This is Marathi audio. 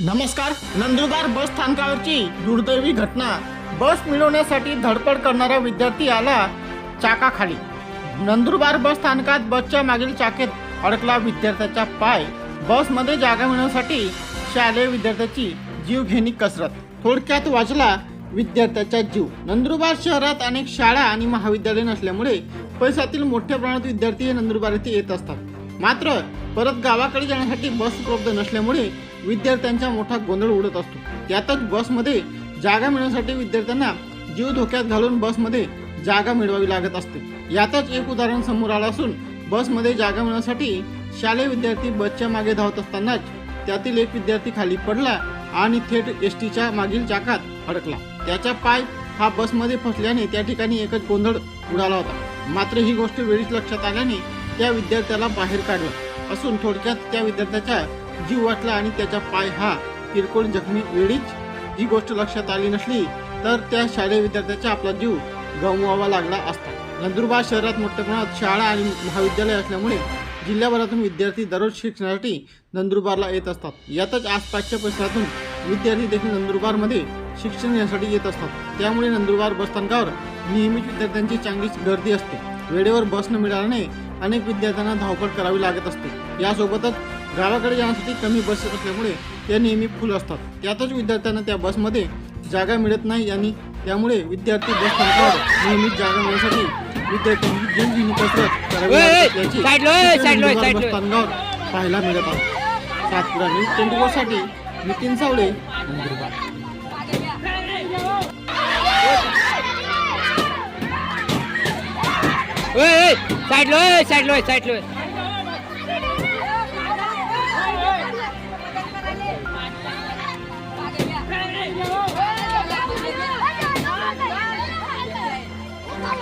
नमस्कार नंदुरबार बस स्थानकावरची दुर्दैवी घटना. बस मिळवण्यासाठी धडपड करणारा विद्यार्थी आला चाकाखाली. नंदुरबार बस स्थानकात बसच्या मागील चाकेत अडकला विद्यार्थ्याचा पाय. बसमध्ये जागा मिळवण्यासाठी शालेय विद्यार्थ्याची जीवघेणी कसरत. थोडक्यात वाचला विद्यार्थ्याचा जीव. नंदुरबार शहरात अनेक शाळा आणि महाविद्यालय नसल्यामुळे पैशातील मोठ्या प्रमाणात विद्यार्थी हे नंदुरबार येथे येत असतात. मात्र परत गावाकडे जाण्यासाठी बस उपलब्ध नसल्यामुळे विद्यार्थ्यांचा मोठा गोंधळ उडत असतो. त्यातच बसमध्ये जागा मिळवण्यासाठी विद्यार्थ्यांना जीव धोक्यात घालून बसमध्ये जागा मिळवावी लागत असते. यातच एक उदाहरण समोर आलं असून बसमध्ये जागा मिळवण्यासाठी शालेय विद्यार्थी बसच्या मागे धावत असतानाच त्यातील एक विद्यार्थी खाली पडला आणि थेट एस टीच्या मागील चाकात अडकला. त्याचा पाय हा बसमध्ये फसल्याने त्या ठिकाणी एकच गोंधळ उडाला होता. मात्र ही गोष्ट वेळीच लक्षात आल्याने त्या विद्यार्थ्याला बाहेर काढलं. असून थोडक्यात त्या विद्यार्थ्याच्या जीव वाचला आणि त्याचा पाय हा किरकोळ जखमी वेळीच ही गोष्ट लक्षात आली नसली तर त्या शालेय विद्यार्थ्याचा आपला जीव गमवावा लागला असता. नंदुरबार शहरात मोठ्या प्रमाणात शाळा आणि महाविद्यालय असल्यामुळे जिल्ह्याभरातून विद्यार्थी दररोज शिक्षणासाठी नंदुरबारला येत असतात. यातच आसपासच्या परिसरातून विद्यार्थी देखील नंदुरबारमध्ये शिक्षण घेण्यासाठी येत असतात. त्यामुळे नंदुरबार बसस्थानकावर नेहमीच विद्यार्थ्यांची चांगलीच गर्दी असते. वेळेवर बस न मिळाल्याने अनेक विद्यार्थ्यांना धावपळ करावी लागत असते. यासोबतच गावाकडे जाण्यासाठी कमी बसेस असल्यामुळे त्या नेहमी फुल असतात. त्यातच विद्यार्थ्यांना त्या बसमध्ये जागा मिळत नाही आणि त्यामुळे विद्यार्थी बस स्थानकावर नेहमीच जागा मिळण्यासाठी विद्यार्थ्यांची जीवघेणी कसरत करावी. बस स्थानकावर पाहायला मिळत आहे. Satpura news twenty Nitin Sawale. Nandurbar side low side low side low